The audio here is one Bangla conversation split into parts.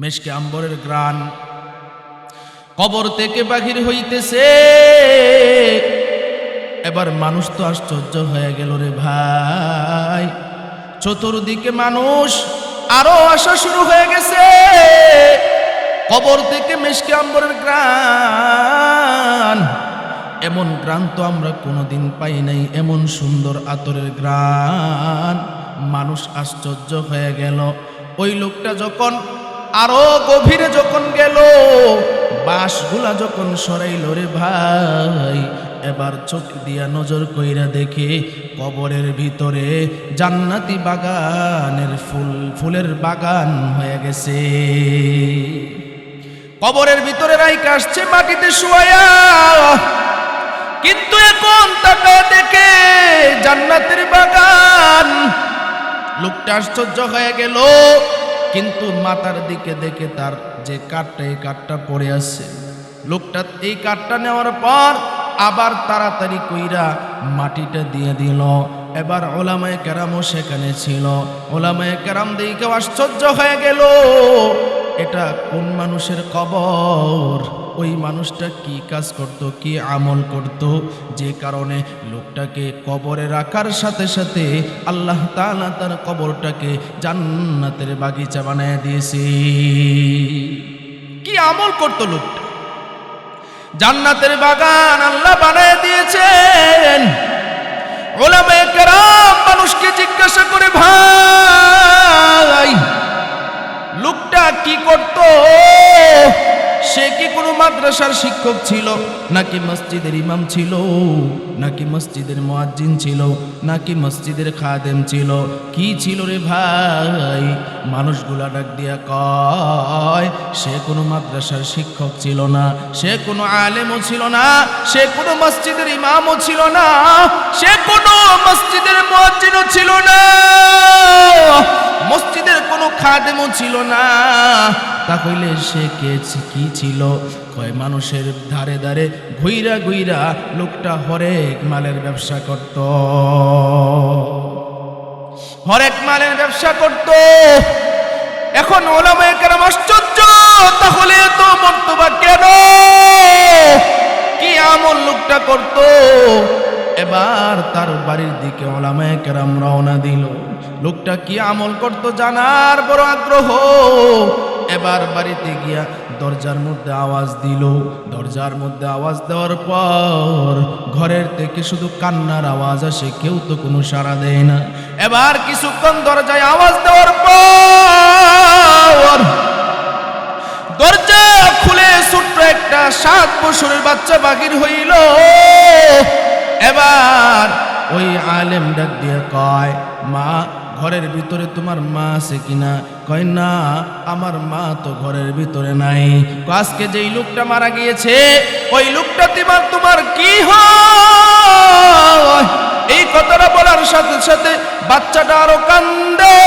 মেশকে আম্বরের গ্রান কবর থেকে বাহির হইতেছে। এবার মানুষ তো আশ্চর্য হয়ে গেল রে ভাই। চতুর্দিকে মানুষ আরও আসা শুরু হয়ে গেছে। কবর থেকে মেশকে আম্বরের গ্রান এমন গ্রান তো আমরা কোনোদিন পাই নাই, এমন সুন্দর আতরের গ্রান মানুষ আশ্চর্য হয়ে গেল। ওই লোকটা যখন আরও গভীরে যখন গেল, বাঁশগুলা যখন সরাইল রে ভাই, এবার চোখ দিয়া নজর কইরা দেখে কবরের ভিতরে জান্নাতি বাগানের ফুল, ফুলের বাগান হয়ে গেছে। কবরের ভিতরে রাইকা আসছে মাটিতে শুয়ায়া কিন্তু এখন তাকায় দেখে জান্নাতের বাগান। লোকটা আশ্চর্য হয়ে গেল কিন্তু মাতার দিকে দেখে তার যে কাঠটা, এই কাঠটা পড়ে আসছে লোকটা এই কাঠটা নেওয়ার পর আবার তাড়াতাড়ি কইরা মাটিটা দিয়ে দিল। এবার ওলামায় কেরামও সেখানে ছিল। ওলামায় কেরাম দিকে আশ্চর্য হয়ে গেল। এটা কোন মানুষের কবর? ওই মানুষটা কি কাজ করত, কি আমল করত? যে কারণে লোকটাকে কবরে রাখার সাথে সাথে আল্লাহ তাআলা তার কবরটাকে জান্নাতের বাগিচা বানিয়ে দিয়েছে। কি আমল করত লোকটা? জান্নাতের বাগান আল্লাহ বানিয়ে দিয়েছেন। ওলামায়ে কেরাম মানুষকে জিজ্ঞাসা করে, ভাই মাদ্রাসার শিক্ষক ছিল, নাকি মসজিদের ইমাম ছিল, নাকি মসজিদের মুয়াজ্জিন ছিল, নাকি মসজিদের খাদেম ছিল? কি ছিল রে ভাই? মানুষগুলা ডাক দিয়া কয়, সে কোনো মাদ্রাসার শিক্ষক ছিল না, সে কোনো আলেমও ছিল না, সে কোনো মসজিদের ইমামও ছিল না, সে কোনো মসজিদের মুয়াজ্জিনও ছিল না। মসজিদের কোনো খাদেমও ছিল না। তা তাহলে সে কে কি ছিল? কয় মানুষের ধারে ধারে ঘুইরা ঘুইরা লোকটা হরেক মালের ব্যবসা করত। হরেক মালের ব্যবসা করত। এখন ওলামায়ে কেরাম আশ্চর্য, তাহলে তো মর্তবা কেন? কি আমল লোকটা করত? এবার তার বাড়ির দিকে ওলামায়ে কেরাম রওনা দিল। লোকটা কি আমল করত জানার বড় আগ্রহ? এবার বাড়িতে গিয়া দরজার মধ্যে আওয়াজ দিল। দরজার মধ্যে আওয়াজ দেওয়ার পর ঘরের থেকে শুধু কান্নার আওয়াজ আসে, কেউ তো কোনো সাড়া দেয় না। এবার কিছুক্ষণ দরজায় আওয়াজ দেওয়ার পর দরজা খুলে ছোট্ট একটা সাত বছরের বাচ্চা বাগির হইল। এবার ওই আলেম ডাক দিয়ে কয়, মা, ঘরের ভিতরে তোমার মা আছে কিনা? কয়, না, আমার মা তো ঘরের ভিতরে নাই। আজকে যেই লোকটা মারা গিয়েছে, ওই লোকটা তোমার তোমার কি হয়? এই কথাটা বলার সাথে সাথে বাচ্চাটা আরও কান্দে।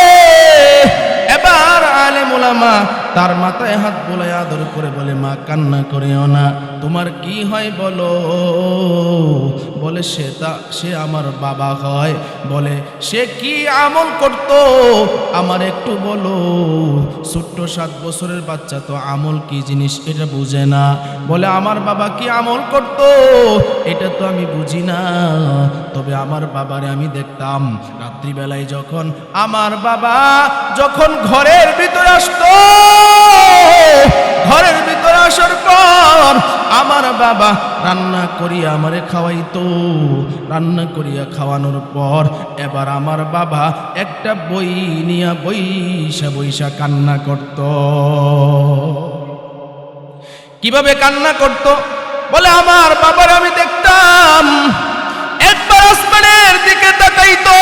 তার মাথায় হাত বলে আদর করে বলে, মা, কান্না করেও না। তোমার কি হয় বলো? বলে, সে তা, সে আমার বাবা হয়। বলে, সে কি আমল করত? আমার একটু বলো। ছোট্ট সাত বছরের বাচ্চা তো আমল কি জিনিস এটা বুঝে না। বলে, আমার বাবা কি আমল করত? এটা তো আমি বুঝি না। তবে আমার বাবারে আমি দেখতাম রাত্রিবেলায় যখন আমার বাবা যখন ঘরের ভিতরে আসতো, ঘরের ভিতরে আসার পর আমার বাবা রান্না করিয়া আমারে খাওয়াইতো। রান্না করিয়া খাওয়ানোর পর এবার আমার বাবা একটা বই নিয়া বইসা বইসা কান্না করত। কীভাবে কান্না করত? বলে, আমার বাবার আমি দেখতাম, একবার আসমানের দিকে তাকাইতো,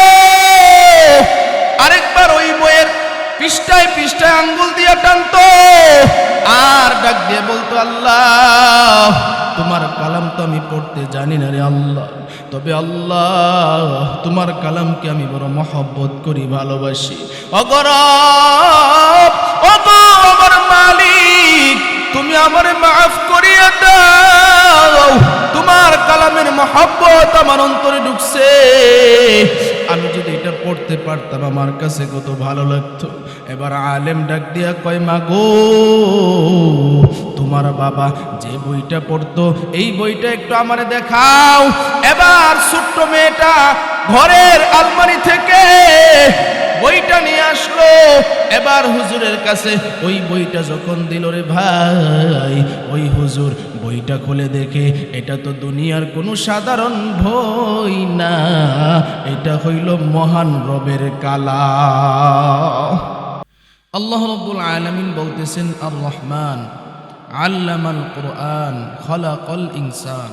আরেকবার ওই বইয়ের পৃষ্ঠায় পৃষ্ঠায় আঙ্গুল দিয়ে টানতো। আর ডাক দিয়ে বলতো, আল্লাহ, তোমার কালাম তো আমি পড়তে জানি না রে আল্লাহ। তবে আল্লাহ, তোমার কালামকে আমি বড় মহব্বত করি, ভালোবাসি। অগরব অগো আমার মালিক, তুমি আমার মাফ করিয়া দাও। তোমার কালামের মহব্বত আমার অন্তরে ঢুকছে। আমি যদি এটা পড়তে পারতাম, আমার কাছে কত ভালো লাগতো। এবার আলেম ডাক দিয়া কয়, মা গো, তোমার বাবা যে বইটা পড়তো, এই বইটা একটু আমারে দেখাও। এবার ছোট্ট মেয়েটা ঘরের আলমারি থেকে এবার হুজুরের কাছে, ওই বইটা যখন দিল রে ভাই, ওই হুজুর বইটা খুলে দেখে, এটা তো দুনিয়ার কোনো সাধারণ বই না, এটা হইল মহান রবের কালা আল্লাহ রব্বুল আলামিন বলতেছেন আর রহমান আল্লামাল কোরআন, খলাকল ইনসান।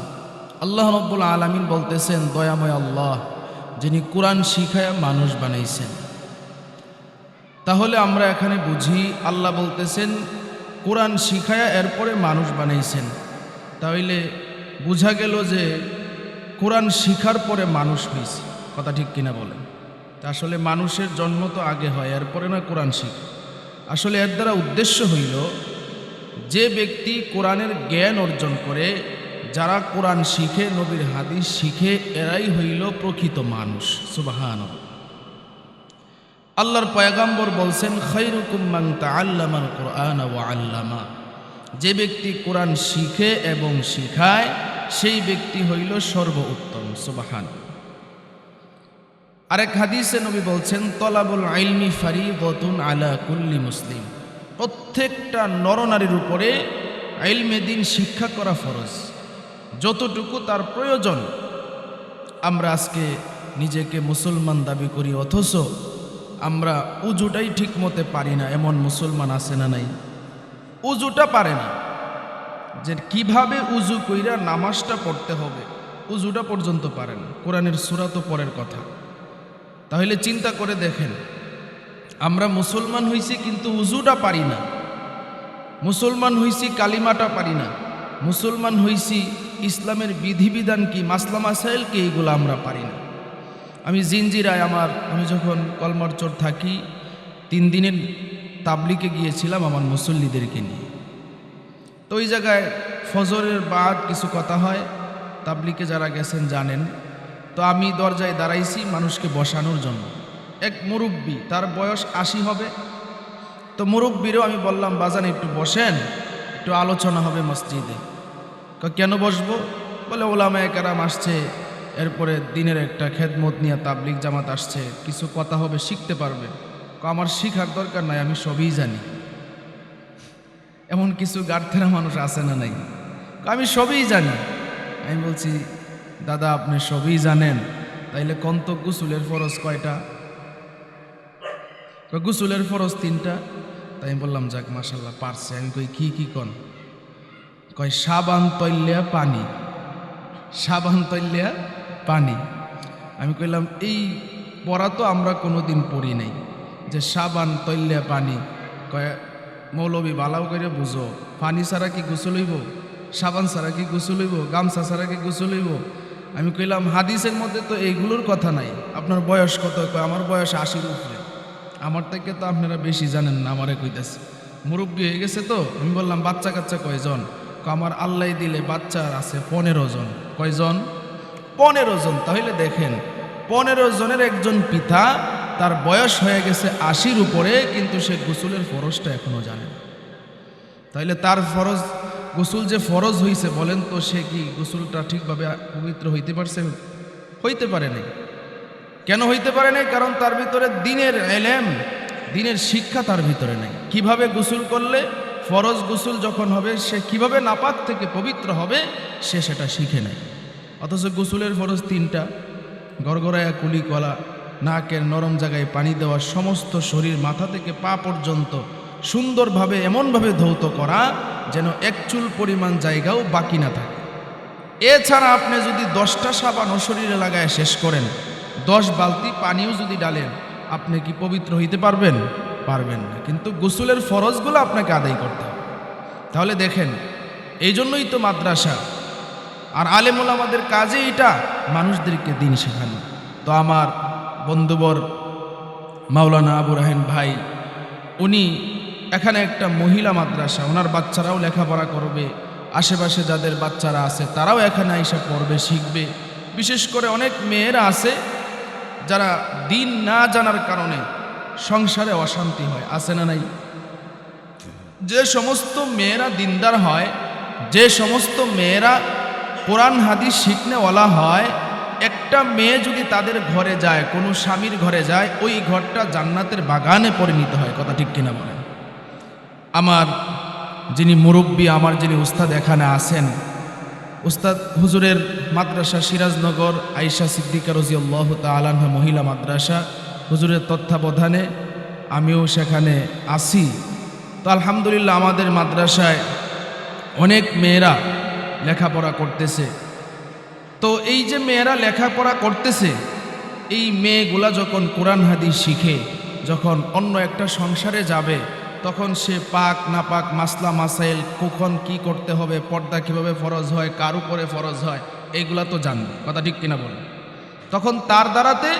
আল্লাহ রব্বুল আলামিন বলতেছেন, দয়াময় আল্লাহ, যিনি কোরআন শিখায় মানুষ বানাইছেন। তাহলে আমরা এখানে বুঝি, আল্লাহ বলতেছেন, কোরআন শিখায়া এরপরে মানুষ বানাইছেন। তাহলে বোঝা গেল যে কোরআন শিখার পরে মানুষ হয়েছে কথা ঠিক কিনা বলেন? তা আসলে মানুষের জন্ম তো আগে হয়, এরপরে না কোরআন শিখে? আসলে এর দ্বারা উদ্দেশ্য হইল, যে ব্যক্তি কোরআনের জ্ঞান অর্জন করে, যারা কোরআন শিখে, নবীর হাদিস শিখে, এরাই হইল প্রকৃত মানুষ। সুবাহান আল্লাহর পয়গাম্বর বলছেন খৈরুকুম মান তাআল্লামাল কোরআন ওয়া আল্লামা। যে ব্যক্তি কোরআন শিখে এবং শিখায়, সেই ব্যক্তি হইল সর্বোত্তম। সুবাহান। আরেক হাদিসে নবী বলছেন, তলাবুল আইলমি ফারি গতুন আলা কুল্লি মুসলিম। প্রত্যেকটা নরনারীর উপরে আইলমে দিন শিক্ষা করা ফরজ। যতটুকু তার প্রয়োজন, আমরা আজকে নিজেকে মুসলমান দাবি করি, অথচ আমরা উজুটাই ঠিক মতে পারি না, এমন মুসলমান আছে না নাই? উজুটা পারে না। যে কীভাবে উজু কইরা নামাজটা পড়তে হবে, উজুটা পর্যন্ত পারে না। কোরআনের সুরা তো পরের কথা। তাহলে চিন্তা করে দেখেন, আমরা মুসলমান হইছি কিন্তু উজুটা পারি না। মুসলমান হইছি, কালিমাটা পারি না। মুসলমান হইছি, ইসলামের বিধিবিধান কি, মাসলা মাসাইল কি এইগুলো আমরা পারি না। আমি জিনজিরায় আমার, আমি যখন কলমারচর থাকি, তিন দিনের তাবলিকে গিয়েছিলাম আমার মুসল্লিদেরকে নিয়ে। তো ওই জায়গায় ফজরের বাদ কিছু কথা হয়, তাবলিকে যারা গেছেন জানেন। তো আমি দরজায় দাঁড়াইছি মানুষকে বসানোর জন্য। এক মুরব্বী, তার বয়স আশি হবে। তো মুরব্বীরও আমি বললাম, বাজান, একটু বসেন, একটু আলোচনা হবে মসজিদে। কেন বসবো? বলে ওলামা একরাম আসছে এরপরে দিনের একটা খেদমত নিয়ে তাবলিক জামাত আসছে কিছু কথা হবে শিখতে পারবে। আমার শিখার দরকার নাই আমি সবই জানি। এমন কিছু গার্থেরা মানুষ আছে না নাই? আমি সবই জানি। আমি বলছি দাদা আপনি সবই জানেন তাইলে কন্ত গুসুলের ফরজ কয়টা? কয়, গুসুলের ফরজ তিনটা। তাই আমি বললাম যাক মাসাল্লাহ পারছে। আমি কই কি কি কন? কয় সাবান তৈলিয়া পানি। সাবান তৈলিয়া পানি আমি কইলাম এই পড়া তো আমরা কোনো দিন পড়ি নাই। যে সাবান তৈল্যা পানি কয় মৌলবী বালাও করে বুঝো পানি ছাড়া কি গোসল হইব? সাবান ছাড়া কি গোসল হইব? গামছা ছাড়া কি গোসল হইব? আমি কইলাম হাদিসের মধ্যে তো এইগুলোর কথা নাই। আপনার বয়স কত? কয় আমার বয়স আশির উপরে। আমার থেকে তো আপনারা বেশি জানেন না আমারে কইতেছে। মুরব্বী হয়ে গেছে তো? আমি বললাম বাচ্চা কাচ্চা কয়জন? কয়, আমার আল্লাহ দিলে বাচ্চার আছে পনেরো জন। কয়জন? পনেরো জন। তাহলে দেখেন, পনেরো জনের একজন পিতা, তার বয়স হয়ে গেছে আশির উপরে, কিন্তু সে গোসলের ফরজটা এখনও জানে না। তাহলে তার ফরজ, গোসল যে ফরজ হইছে, বলেন তো সে কি গোসলটা ঠিকভাবে পবিত্র হইতে পারছে? হইতে পারে নাই। কেন হইতে পারে নাই? কারণ তার ভিতরে দিনের এলেম, দিনের শিক্ষা তার ভিতরে নেই। কীভাবে গোসল করলে, ফরজ গোসল যখন হবে, সে কীভাবে নাপাক থেকে পবিত্র হবে, সে সেটা শিখে নেয় অথচ গোসলের ফরজ তিনটা। গড়গড়ায়া কুলি কলা, নাকের নরম জায়গায় পানি দেওয়া সমস্ত শরীর মাথা থেকে পা পর্যন্ত সুন্দরভাবে, এমনভাবে ধৌত করা যেন একচুল পরিমাণ জায়গাও বাকি না থাকে। এছাড়া আপনি যদি দশটা সাবান ও শরীরে লাগায় শেষ করেন, দশ বালতি পানিও যদি ডালেন, আপনি কি পবিত্র হইতে পারবেন? পারবেন না। কিন্তু গোসলের ফরজগুলো আপনাকে আদায় করতে হবে। তাহলে দেখেন এই জন্যই তো মাদ্রাসা আর আলেমুল আমাদের কাজে এটা, মানুষদেরকে দিন শেখানো। তো আমার বন্ধুবর মাওলানা আবু রাহেন ভাই, উনি এখানে একটা মহিলা মাদ্রাসা, ওনার বাচ্চারাও লেখাপড়া করবে, আশেপাশে যাদের বাচ্চারা আছে তারাও এখানে আইসা পড়বে, শিখবে। বিশেষ করে অনেক মেয়েরা আছে যারা দিন না জানার কারণে সংসারে অশান্তি হয়, আছে না নাই? যে সমস্ত মেয়েরা দিনদার হয়, যে সমস্ত মেয়েরা কোরআন হাদিস শিখনেওয়ালা হয়, একটা মেয়ে যদি তাদের ঘরে যায়, কোনো স্বামীর ঘরে যায়, ওই ঘরটা জান্নাতের বাগানে পরিণত হয়, কথা ঠিক কিনা বলেন? আমার যিনি মুরব্বী, আমার যিনি উস্তাদ এখানে আছেন, উস্তাদ হুজুরের মাদ্রাসা সিরাজনগর আইসা সিদ্দিকা রজিউল্লাহ তালাহা মহিলা মাদ্রাসা, হুজুরের তত্ত্বাবধানে আমিও সেখানে আসি তো আলহামদুলিল্লাহ আমাদের মাদ্রাসায় অনেক মেয়েরা লেখাপড়া করতেছে। তো এই যে মেয়েরা লেখাপড়া করতেছে, এই মেয়েগুলা যখন কোরআন হাদিস শিখে, যখন অন্য একটা সংসারে যাবে, তখন সে পাক না পাক মাসলা মাসাইল, কখন কি করতে হবে, পর্দা কীভাবে ফরজ হয়, কার উপরে ফরজ হয় এইগুলা তো জানবে কথা ঠিক কিনা বলে তখন তার দ্বারাতে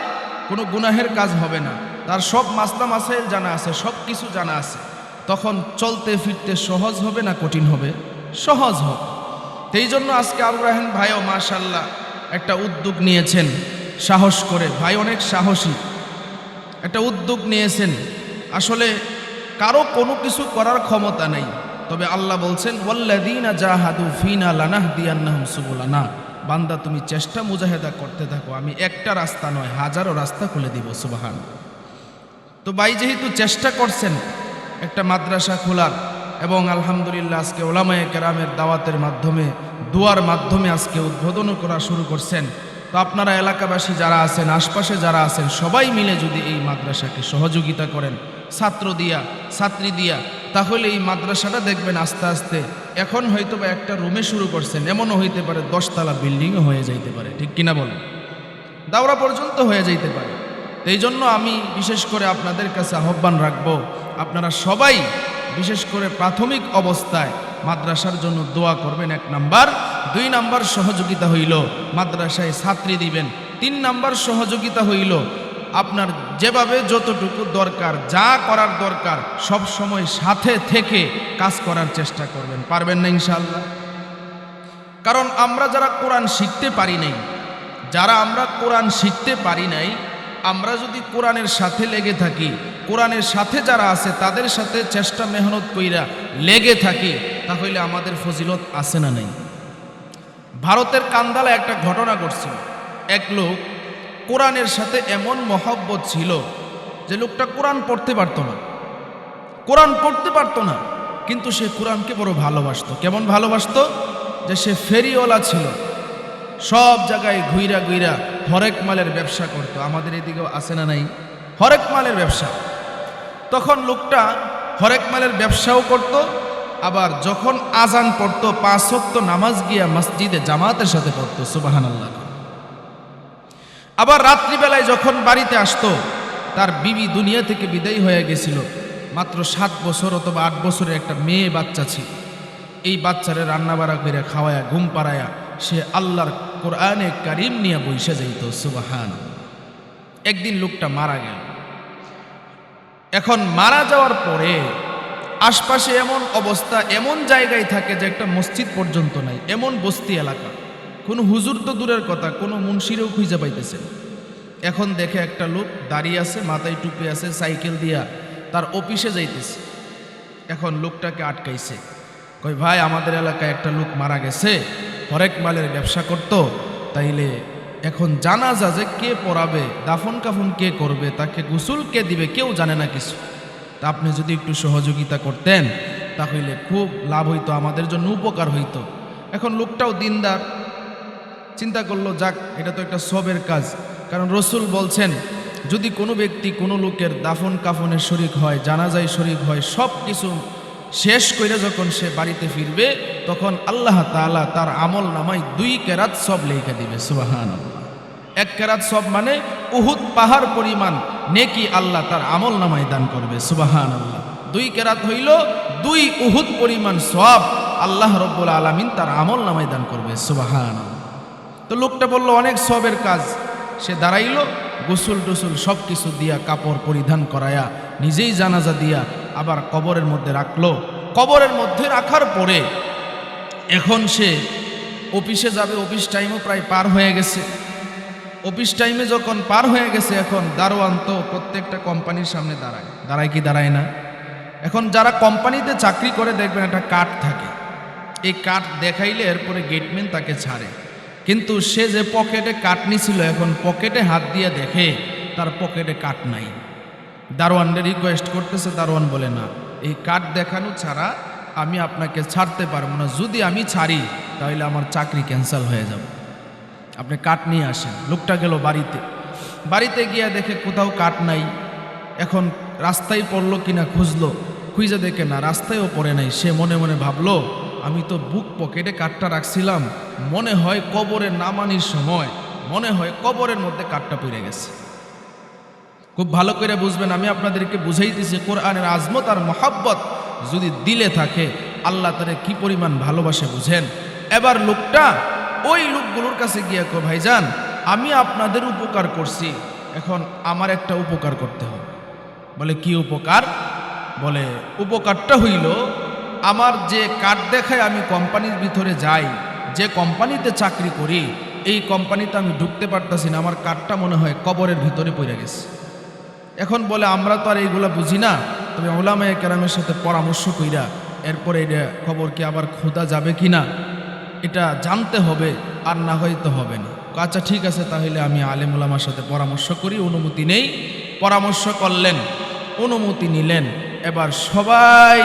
কোনো গুনাহের কাজ হবে না। তার সব মাসলা মাসাইল জানা আছে, সব কিছু জানা আছে। তখন চলতে ফিরতে সহজ হবে না কঠিন হবে? সহজ হবে। এই জন্য আজকে আবু রাহেন ভাইও মাশাল্লাহ একটা উদ্যোগ নিয়েছেন, সাহস করে। ভাই অনেক সাহসী। একটা উদ্যোগ নিয়েছেন। আসলে কারও কোনো কিছু করার ক্ষমতা নেই। তবে আল্লাহ বলছেন ওয়াল্লাদিনা জাহাদু ফিনা লানাহ দিয়ান্নাহুম বান্দা, তুমি চেষ্টা মুজাহেদা করতে থাকো। আমি একটা রাস্তা নয়, হাজারো রাস্তা খুলে দিব, সুবাহান। তো ভাই যেহেতু চেষ্টা করছেন, একটা মাদ্রাসা খোলার এবং আলহামদুলিল্লাহ আজকে ওলামায়ে কেরামের দাওয়াতের মাধ্যমে, দুয়ার মাধ্যমে আজকে উদ্বোধনও করা শুরু করছেন। তো আপনারা এলাকাবাসী যারা আছেন, আশপাশে যারা আছেন, সবাই মিলে যদি এই মাদ্রাসাকে সহযোগিতা করেন, ছাত্র দিয়া, ছাত্রী দিয়া, তাহলে এই মাদ্রাসাটা দেখবেন আস্তে আস্তে এখন হয়তো বা একটা রুমে শুরু করছেন, এমনও হইতে পারে দশতলা বিল্ডিংও হয়ে যাইতে পারে, ঠিক কিনা বলেন? দাওরা পর্যন্ত হয়ে যাইতে পারে। এই জন্য আমি বিশেষ করে আপনাদের কাছে আহ্বান রাখব, আপনারা সবাই বিশেষ করে প্রাথমিক অবস্থায় মাদ্রাসার জন্য দোয়া করবেন এক নাম্বার। দুই নাম্বার সহযোগিতা হইল, মাদ্রাসায় ছাত্রী দিবেন। তিন নাম্বার সহযোগিতা হইল, আপনার যেভাবে যতটুকু দরকার, যা করার দরকার, সব সময় সাথে থেকে কাজ করার চেষ্টা করবেন। পারবেন না ইনশাল্লাহ কারণ আমরা যারা কোরআন শিখতে পারি নাই, যারা আমরা কোরআন শিখতে পারি নাই আমরা যদি কোরআনের সাথে লেগে থাকি, কোরআনের সাথে যারা আছে তাদের সাথে চেষ্টা মেহনত কইরা লেগে থাকি, তাহলে আমাদের ফজিলত আছে না নেই? ভারতের কান্দালা একটা ঘটনা ঘটছিল। এক লোক কোরআনের সাথে এমন মহব্বত ছিল যে লোকটা কোরআন পড়তে পারতো না। কোরআন পড়তে পারতো না, কিন্তু সে কোরআনকে বড় ভালোবাসতো। কেমন ভালোবাসতো? যে সে ফেরিওয়ালা ছিল। সব জায়গায় ঘুইরা ঘুইরা হরেক মালের ব্যবসা করতো। আমাদের এদিকেও আছে না নাই? হরেক মালের ব্যবসা। তখন লোকটা হরেক মালের ব্যবসাও করত, আবার যখন আজান পড়তো, পাঁচ ওয়াক্ত নামাজ গিয়া মসজিদে জামাতের সাথে পড়তো সুবাহান আল্লাহ আবার রাত্রিবেলায় যখন বাড়িতে আসতো, তার বিবি দুনিয়া থেকে বিদায়ী হয়ে গেছিল। মাত্র সাত বছর অথবা আট বছরের একটা মেয়ে বাচ্চা ছিল। এই বাচ্চারে রান্নাবাড়া করে খাওয়ায়া, ঘুম পাড়ায়া সে আল্লাহর কোরআনে কারিম নিয়ে বৈশা যাইত সুবাহান একদিন লোকটা মারা গেল। এখন মারা যাওয়ার পরে আশপাশে এমন অবস্থা, এমন জায়গায় থাকে যে একটা মসজিদ পর্যন্ত নাই, এমন বস্তি এলাকা। কোনো হুজুর তো দূরের কথা, কোনো মুন্সিরেও খুঁজে পাইতেছে এখন দেখে একটা লোক দাঁড়িয়ে আছে, মাথায় টুপি আছে, সাইকেল দিয়া তার অফিসে যাইতেছে। এখন লোকটাকে আটকাইছে। কই ভাই, আমাদের এলাকায় একটা লোক মারা গেছে। হরেক মালের ব্যবসা করত, তাইলে এখন জানা জানাজা যে কে পড়াবে, দাফন কাফন কে করবে, তাকে গোসল কে দিবে, কেউ জানে না কিছু। তা আপনি যদি একটু সহযোগিতা করতেন, তাহলে খুব লাভ হইতো, আমাদের জন্য উপকার হইতো। এখন লোকটাও দিনদার। চিন্তা করল, যাক, এটা তো একটা সবের কাজ। কারণ রসুল বলছেন, যদি কোনো ব্যক্তি কোনো লোকের দাফন কাফনের শরিক হয়, জানাজায় শরিক হয় সব কিছু শেষ করে যখন সে বাড়িতে ফিরবে, তখন আল্লাহ তাআলা তার আমল নামায় দুই কেরাত সব লেখা দিবে সুবাহান এক কেরাত সব মানে উহুদ পাহাড় পরিমাণ নেকি আল্লাহ তার আমল নামায় দান করবে সুবাহান আল্লাহ দুই কেরাত হইল দুই উহুদ পরিমাণ সব আল্লাহ রব্বুল আলমিন তার আমল নামায় দান করবে সুবাহান তো লোকটা বলল, অনেক সবের কাজ। সে দাঁড়াইল গোসল টুসুল সব কিছু দিয়া কাপড় পরিধান করায়া, নিজেই জানাজা দিয়া আবার কবরের মধ্যে রাখল। কবরের মধ্যে রাখার পরে এখন সে অফিসে যাবে, অফিস টাইমও প্রায় পার হয়ে গেছে। অফিস টাইমে যখন পার হয়ে গেছে, এখন দারোয়ান তো প্রত্যেকটা কোম্পানির সামনে দাঁড়ায়। দাঁড়ায় কি দাঁড়ায় না? এখন যারা কোম্পানিতে চাকরি করে, দেখবেন একটা কাঠ থাকে। এই কাঠ দেখাইলে এরপরে গেটম্যান তাকে ছাড়ে। কিন্তু সে যে পকেটে কাঠ নিছিল, এখন পকেটে হাত দিয়ে দেখে, তার পকেটে কাঠ নাই। দারোয়ানরে রিকোয়েস্ট করতেছে, দারোয়ান বলে, না, এই কার্ড দেখানো ছাড়া আমি আপনাকে ছাড়তে পারব না। যদি আমি ছাড়ি, তাহলে আমার চাকরি ক্যান্সেল হয়ে যাবে। আপনি কাঠ নিয়ে আসেন। লোকটা গেল বাড়িতে। বাড়িতে গিয়া দেখে কোথাও কাঠ নাই। এখন রাস্তায় পড়ল কিনা খুঁজলো। খুঁজে দেখে, না, রাস্তায়ও পড়ে নাই। সে মনে মনে ভাবলো, আমি তো বুক পকেটে কাঠটা রাখছিলাম। মনে হয় কবরের নামানির সময়, মনে হয় কবরের মধ্যে কাঠটা পড়ে গেছে। খুব ভালো করে বুঝবেন, আমি আপনাদেরকে বুঝাইতেছি কোরআনের আজমত আর মহাব্বত যদি দিলে থাকে, আল্লাহ তারে কি পরিমাণ ভালোবাসে বুঝেন? এবার লোকটা ওই লোকগুলোর কাছে গিয়ে কো ভাইজান, আমি আপনাদের উপকার করছি, এখন আমার একটা উপকার করতে হবে। বলে, কি উপকার? বলে, উপকারটা হইল, আমার যে কার্ড দেখায় আমি কোম্পানির ভিতরে যাই, যে কোম্পানিতে চাকরি করি, এই কোম্পানিতে আমি ঢুকতে পারতাছি না, আমার কার্ডটা মনে হয় কবরের ভিতরে পড়ে গেছে। এখন বলে, আমরা তো আর এইগুলা বুঝি না। তবে ওলামায় কেরামের সাথে পরামর্শ কইরা, এরপরে এটা খবর কি আবার খোদা যাবে কি না, এটা জানতে হবে, আর না হয়তো হবে না। আচ্ছা ঠিক আছে, তাহলে আমি আলেম ওলামার সাথে পরামর্শ করি, অনুমতি নেই। পরামর্শ করলেন, অনুমতি নিলেন। এবার সবাই,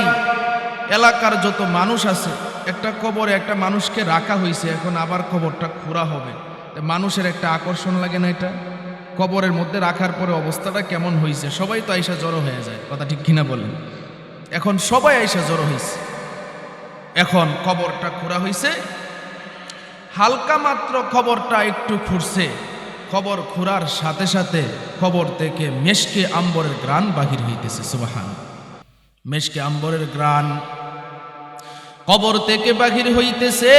এলাকার যত মানুষ আছে, একটা কবরে একটা মানুষকে রাখা হয়েছে এখন আবার কবরটা খোঁড়া হবে। মানুষের একটা আকর্ষণ লাগে না এটা? কবরের মধ্যে রাখার পরে অবস্থাটা কেমন হয়েছে সবাই তো আইসা জড়ো হয়ে যায়। কথা ঠিক কিনা বলেন? এখন সবাই আইসা জড়ো হয়েছে এখন কবরটা খোঁড়া হয়েছে হালকা মাত্র খবরটা একটু খুঁড়ছে। খবর খুঁড়ার সাথে সাথে খবর থেকে মেশকে আম্বরের গ্রান বাহির হইতেছে, সুবাহান। মেশকে আম্বরের গ্রান কবর থেকে বাহির হইতেছে।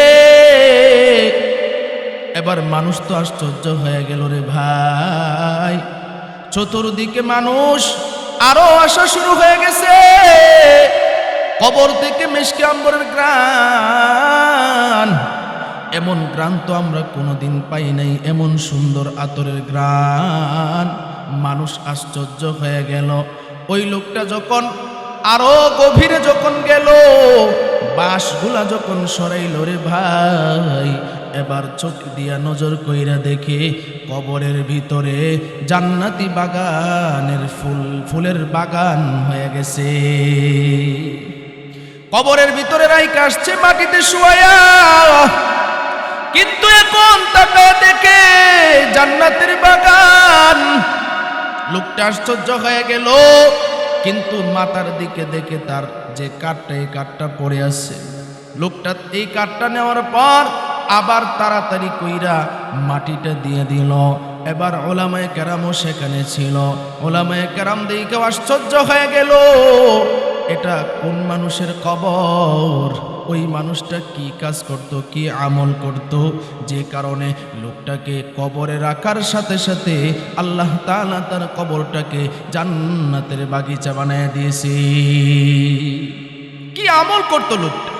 এবার মানুষ তো আশ্চর্য হয়ে গেল রে ভাই। চতুর্দিকে মানুষ আরও আসা শুরু হয়ে গেছে। কবর থেকে মেশকে আম্বরের গ্রান এমন গ্রান তো আমরা কোনোদিন পাই নাই, এমন সুন্দর আতরের গ্রান মানুষ আশ্চর্য হয়ে গেল। ওই লোকটা যখন আরও গভীরে যখন গেল, বাঁশগুলা যখন সরাইল রে ভাই এবার চোখ দিয়া নজর কইরা দেখে কবরের ভিতরে জান্নাতি বাগানের ফুল, ফুলের বাগান হয়ে গেছে। কবরের ভিতরে রাইকা আসছে মাটিতে শুয়ায়া। কিন্তু এখন তাকে দেখে জান্নাতের বাগান। লোকটা আশ্চর্য হয়ে গেল, কিন্তু মাথার দিকে দেখে তার যে কাঠটা, এই কাঠটা পড়ে আছে। লোকটা এই কাঠটা নেওয়ার পর আবার তাড়াতাড়ি কইরা মাটিটা দিয়ে দিল। এবার ওলামায় কেরামও সেখানে ছিল। ওলামায় কেরাম দিকে আশ্চর্য হয়ে গেল, এটা কোন মানুষের কবর ওই মানুষটা কি কাজ করত, কি আমল করত? যে কারণে লোকটাকে কবরে রাখার সাথে সাথে আল্লাহ তাআলা তার কবরটাকে জান্নাতের বাগিচা বানায় দিয়েছে। কি আমল করত লোকটা?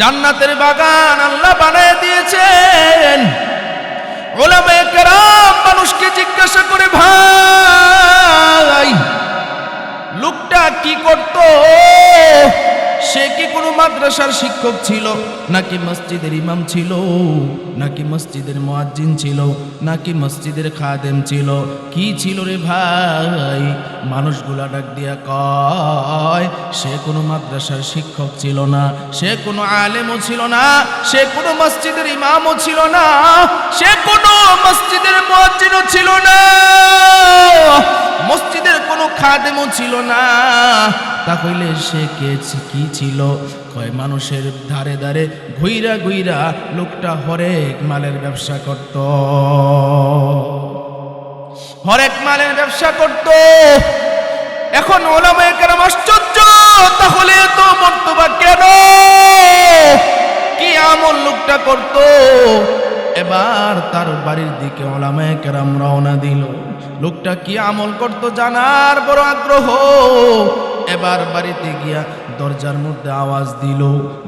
জান্নাতের বাগান আল্লাহ বানিয়ে দিয়েছেন। মানুষকে জিজ্ঞাসা করে ভাই লোকটা কি করত? সে কি কোনো মাদ্রাসার শিক্ষক ছিল? নাকি মসজিদের ইমাম ছিল? নাকি মসজিদের মুয়াজ্জিন ছিল? নাকি মসজিদের খাদেম ছিল? কি ছিল রে ভাই? মানুষগুলা ডাক দিয়া কয়, সে কোনো মাদ্রাসার শিক্ষক ছিল না, সে কোনো আলেমও ছিল না, সে কোনো মসজিদের ইমামও ছিল না, সে কোনো মসজিদের মুয়াজ্জিনও ছিল না, মসজিদের কোনো খাদেমও ছিল না। তাহলে সে কে কি ছিল? কয় মানুষের ধারে ধারে ঘুইরা ঘুইরা লোকটা হরেক মালের ব্যবসা করত। হরেক মালের ব্যবসা করত। এখন ওলামায়ে কেরাম আশ্চর্য, তাহলে তো মর্তবা কেন? কি আমল লোকটা করত? এবার তার বাড়ির দিকে ওলামায়ে কেরাম রওনা দিল। লোকটা কি আমল করত জানার বড় আগ্রহ। এবার বাড়িতে গিয়া দরজার মধ্যে আওয়াজ দিল।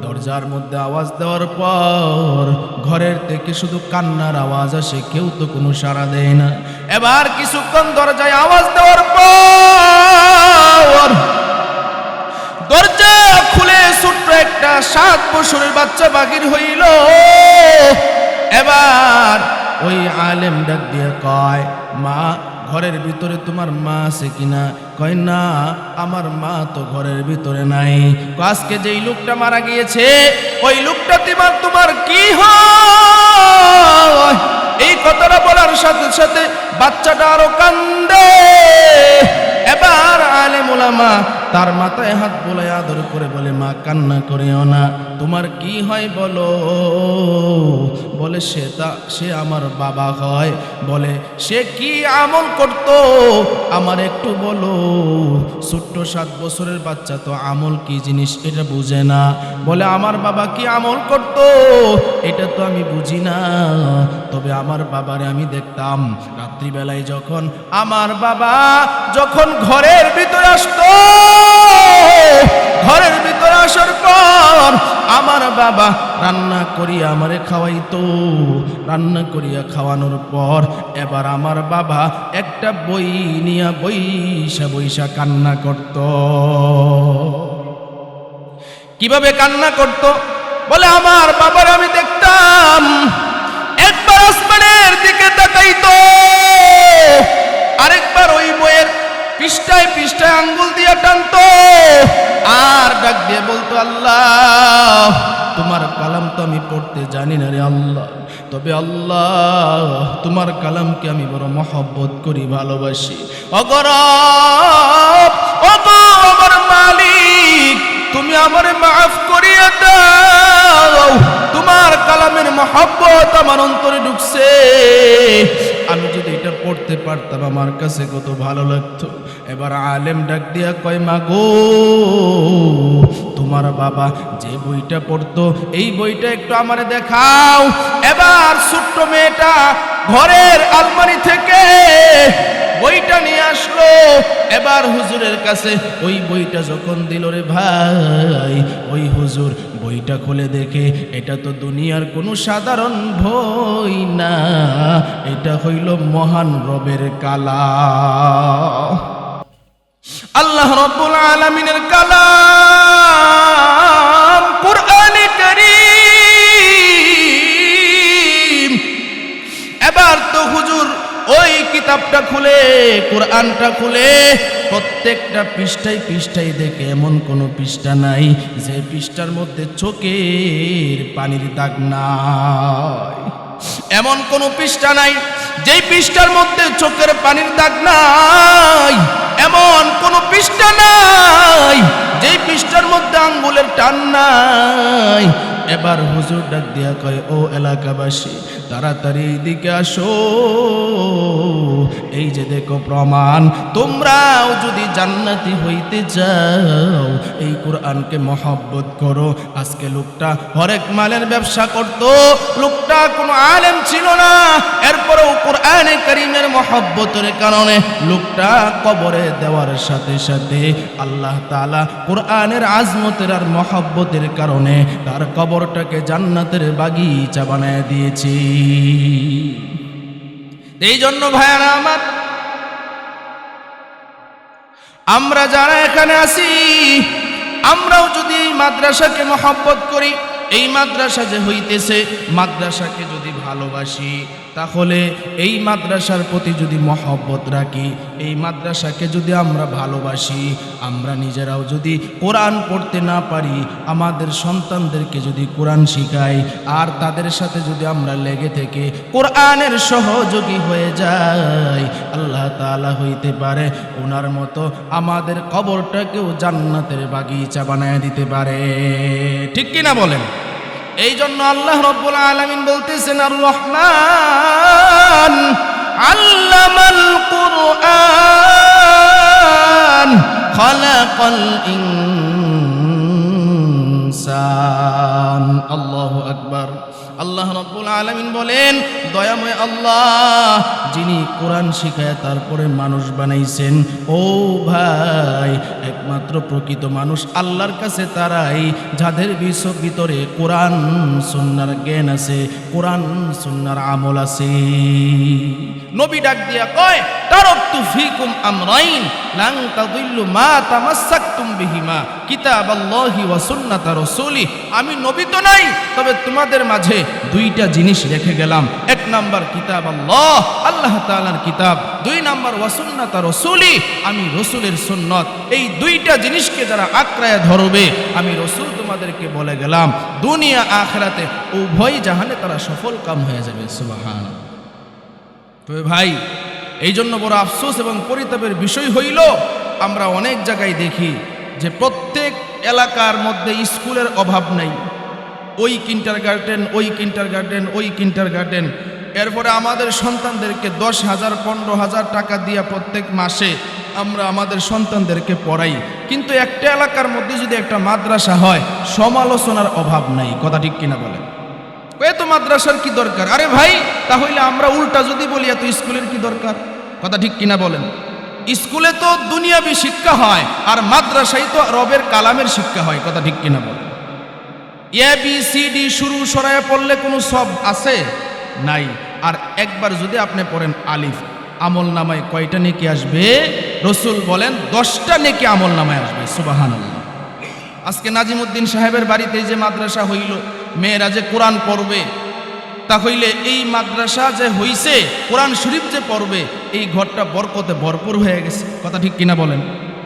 দরজার মধ্যে আওয়াজ দেওয়ার পর ঘরের থেকে শুধু কান্নার আওয়াজ আসে, কেউ তো কোনো সাড়া দেয় না। এবার কিছুক্ষণ দরজায় আওয়াজ দেওয়ার পর দরজা খুলে ছোট্ট একটা সাত বছরের বাচ্চা বাগির হইল। এবার ওই আলেম ডাক দিয়ে কয়, মা ঘরের ভিতরে তোমার মা আছে কিনা? কয়, না, আমার মা তো ঘরের ভিতরে নাই। আজকে যেই লোকটা মারা গিয়েছে, ওই লোকটা তোমার তোমার কি হয়? এই কথাটা বলার সাথে সাথে বাচ্চাটা আরও কান্দে। এবার আলে ওলামা তার মাথায় হাত বলে আদর করে বলে, মা, কান্না করিও না। তোমার কি হয় বলো? বলে, সে তা, সে আমার বাবা হয়। বলে, সে কি আমল করত? আমার একটু বলো। ছোট্ট সাত বছরের বাচ্চা তো আমল কি জিনিস এটা বুঝে না। বলে, আমার বাবা কি আমল করত? এটা তো আমি বুঝি না। তবে আমার বাবারে আমি দেখতাম রাত্রিবেলায় যখন আমার বাবা যখন ঘরের ভিতরে আসতো ঘরের ভিতরে আসার পর আমার বাবা রান্না করিয়া আমারে খাওয়াইতো। রান্না করিয়া খাওয়ানোর পর এবার আমার বাবা একটা বই নিয়া বইসা বইসা কান্না করত। কীভাবে কান্না করত? বলে, আমার বাবার আমি দেখতাম, একবার আসমানের দিকে তাকাইতো, আরেকবার ওই বইয়ের পৃষ্ঠায় পৃষ্ঠায় আঙ্গুল দিয়ে টানতো। আর ডাক দিয়ে বলতো, আল্লাহ, তোমার কালাম তো আমি পড়তে জানি না রে আল্লাহ। তবে আল্লাহ, তোমার কালামকে আমি বড় মহব্বত করি, ভালোবাসি। অগরব, ওগো আমার মালিক, তুমি আমার মাফ করিয়ে দাও। তোমার কালামের মহব্বত আমার অন্তরে ঢুকছে। আমি যদি এটা পড়তে পারতাম, আমার কাছে কত ভালো লাগতো। এবার আলেম ডাক দিয়া কয়, মা গো, তোমার বাবা যে বইটা পড়তো, এই বইটা একটু আমার দেখাও। এবার ছোট্ট মেয়েটা ঘরের আলমারি থেকে বইটা নিয়ে আসলো। এবার হুজুরের কাছে, ওই বইটা যখন দিল রে ভাই, ওই হুজুর বইটা খুলে দেখে, এটা তো দুনিয়ার কোনো সাধারণ বই না, এটা হইল মহান রবের কালা আল্লাহ রব্বুল আলমিনের কালাম। কিতাবটা খুলে, কোরআনটা খুলে, প্রত্যেকটা পৃষ্ঠায় পৃষ্ঠায় দেখে এমন কোনো পৃষ্ঠা নাই যে পৃষ্ঠার মধ্যে চোখের পানির দাগ নাই। এমন কোনো পৃষ্ঠা নাই যেই পৃষ্ঠার মধ্যে চোখের পানির দাগ নাই। এমন কোনো পৃষ্ঠা নাই যেই পৃষ্ঠার মধ্যে আঙ্গুলের টান নাই। এবার হুজুর ডাক দিয়া কয়, ও এলাকাবাসী, তাড়াতাড়ি এইদিকে আসো। এই যে দেখো প্রমাণ, তোমরাও যদি জান্নাতি হইতে যাও এই কোরআনকে মহব্বত করো। আজকে লোকটা হরেক মালের ব্যবসা করত, লোকটা কোনো আলেম ছিল না। এরপরেও কোরআনে করিমের মহব্বতের কারণে লোকটা কবরে দেওয়ার সাথে সাথে আল্লাহ তাআলা কোরআনের আজমতের আর মহব্বতের কারণে তার কবরটাকে জান্নাতের বাগিচা বানায় দিয়েছি। এই জন্য ভাইয়ারা আমার, আমরা যারা এখানে আসি আমরাও যদি মাদ্রাসাকে মহব্বত করি এই মাদ্রাসা যে হইতেছে, মাদ্রাসাকে যদি ভালোবাসি, তাহলে এই মাদ্রাসার প্রতি যদি মহব্বত রাখি, এই মাদ্রাসাকে যদি আমরা ভালোবাসি, আমরা নিজেরাও যদি কোরআন পড়তে না পারি, আমাদের সন্তানদেরকে যদি কোরআন শিখাই, আর তাদের সাথে যদি আমরা লেগে থেকে কোরআনের সহযোগী হয়ে যাই, আল্লাহ তাআলা হইতে পারে, ওনার মতো আমাদের কবরটাকেও জান্নাতের বাগিচা বানায় দিতে পারে। ঠিক কিনা বলেন? এই জন্য আল্লাহ রব্বুল আলামিন বলতেছেন আর রহমান আল্লামাল কুরআন খালাকাল ইনসান। আল্লাহু আকবার। আল্লাহ রব্বুল আলামিন বলেন, দয়াময় আল্লাহ যিনি কোরআন শিখায় তারপরে মানুষ বানাইছেন, ও ভাই, একমাত্র প্রকৃত মানুষ, আল্লাহর কাছে তারাই, যাদের বিশ্ব ভিতরে কোরআন সুন্নার জ্ঞান আছে, কোরআন সুন্নার আমল আছে। নবী ডাক দিয়া কয় তারকতু ফিকুম আমরাইন, লাং তাদিল্লু মা তামাসসাকতুম বিহিমা, কিতাবাল্লাহি ওয়া সুন্নাতা রাসূলি। আমি নবী তো নাই, তবে তোমাদের মাঝে দুইটা জিনিস রেখে গেলাম। এক নাম্বার কিতাব আল্লাহ আল্লাহ তাআলার কিতাব, দুই নাম্বার, ওয়া সুন্নাতা রাসূলি, আমি রসুলের সুন্নত। এই দুইটা জিনিসকে যারা আঁকড়ায় ধরবে, আমি রসুল তোমাদেরকে বলে গেলাম, দুনিয়া আখরাতে উভয় জাহানে তারা সফল কাম হয়ে যাবে সুবহান তবে ভাই এই জন্য বড় আফসোস এবং পরিতাপের বিষয় হইল, আমরা অনেক জায়গায় দেখি যে প্রত্যেক এলাকার মধ্যে স্কুলের অভাব নাই। ওই কিন্টার গার্ডেন ওই কিন্টার গার্ডেন ওই কিন্টার গার্ডেন এরপরে আমাদের সন্তানদেরকে দশ হাজার, পনেরো হাজার টাকা দিয়া প্রত্যেক মাসে আমরা আমাদের সন্তানদেরকে পড়াই। কিন্তু একটা এলাকার মধ্যে যদি একটা মাদ্রাসা হয়, সমালোচনার অভাব নাই, কথা ঠিক কিনা বলেন? এত মাদ্রাসার কি দরকার? আরে ভাই, তাহলে আমরা উল্টা যদি বলি এত স্কুলের কি দরকার? কথা ঠিক কিনা বলেন? স্কুলে তো দুনিয়াবি শিক্ষা হয়, আর মাদ্রাসায় তো রবের কালামের শিক্ষা হয়, কথা ঠিক কিনা বলেন? এ, বি, সি, ডি, শুরু সরায় পড়লে কোনো সব আছে? নাই। আর একবার যদি আপনি পড়েন আলিফ, আমল নামায় কয়টা নেকি আসবে? রসুল বলেন, দশটা নেকি আমল নামায় আসবে সুবাহান আজকে নাজিমুদ্দিন সাহেবের বাড়িতে যে মাদ্রাসা হইল, মেয়েরা যে কোরআন পড়বে, তা হইলে এই মাদ্রাসা যে হইছে, কোরআন শরীফ যে পড়বে, এই ঘরটা বরকতে ভরপুর হয়ে গেছে। কথা ঠিক কিনা বলেন?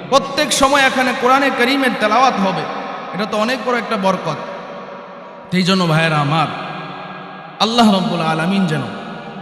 প্রত্যেক সময় এখানে কোরআনে করিমের তেলাওয়াত হবে। এটা তো অনেক বড় একটা বরকত। সেই জন্য ভাইয়েরা আমার আল্লাহ রব্বুল আলমিন যেন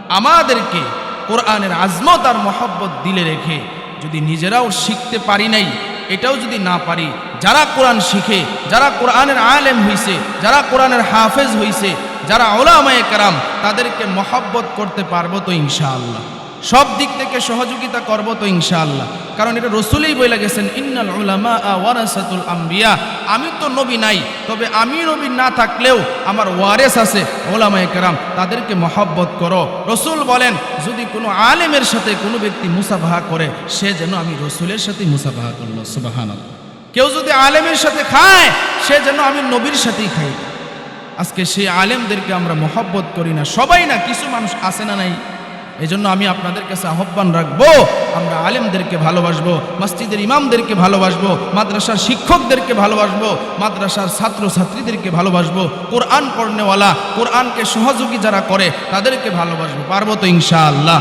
আমাদেরকে কোরআনের আজমত আর মহব্বত দিলে রেখে যদি নিজেরাও শিখতে পারি নাই, এটাও যদি না পারি, যারা কোরআন শিখে, যারা কোরআনের আলেম হইছে, যারা কোরআনের হাফেজ হইছে, যারা ওলামায়ে কারাম, তাদেরকে মহব্বত করতে পারব তো ইনশাআল্লাহ। সব দিক থেকে সহযোগিতা করব তো ইনশাআল্লাহ। কারণ এটা রসুলেই বলে গেছেন, ইন্নাল উলামা ওয়ারাসাতুল আম্বিয়া। আমি তো নবী নাই, তবে আমি নবী না থাকলেও আমার ওয়ারেস আছে, ওলামায়ে কেরাম, তাদেরকে মহব্বত করো। রসুল বলেন, যদি কোনো আলেমের সাথে কোনো ব্যক্তি মুসাফাহা করে, সে যেন আমি রসুলের সাথে মুসাফাহা করল সুবাহান কেউ যদি আলেমের সাথে খায়, সে যেন আমি নবীর সাথেই খাই। আজকে সেই আলেমদেরকে আমরা মহব্বত করি না। সবাই না, কিছু মানুষ আসে না নাই? এই জন্য আমি আপনাদের কাছে আহ্বান রাখব, আমরা আলেমদেরকে ভালোবাসবো, মসজিদের ইমামদেরকে ভালোবাসবো, মাদ্রাসার শিক্ষকদেরকে ভালোবাসবো, মাদ্রাসার ছাত্র ছাত্রীদেরকে ভালোবাসবো, কোরআন পড়নেওয়ালা, কোরআনকে সহযোগী যারা করে, তাদেরকে ভালোবাসবো, পারব তো ইনশাআল্লাহ।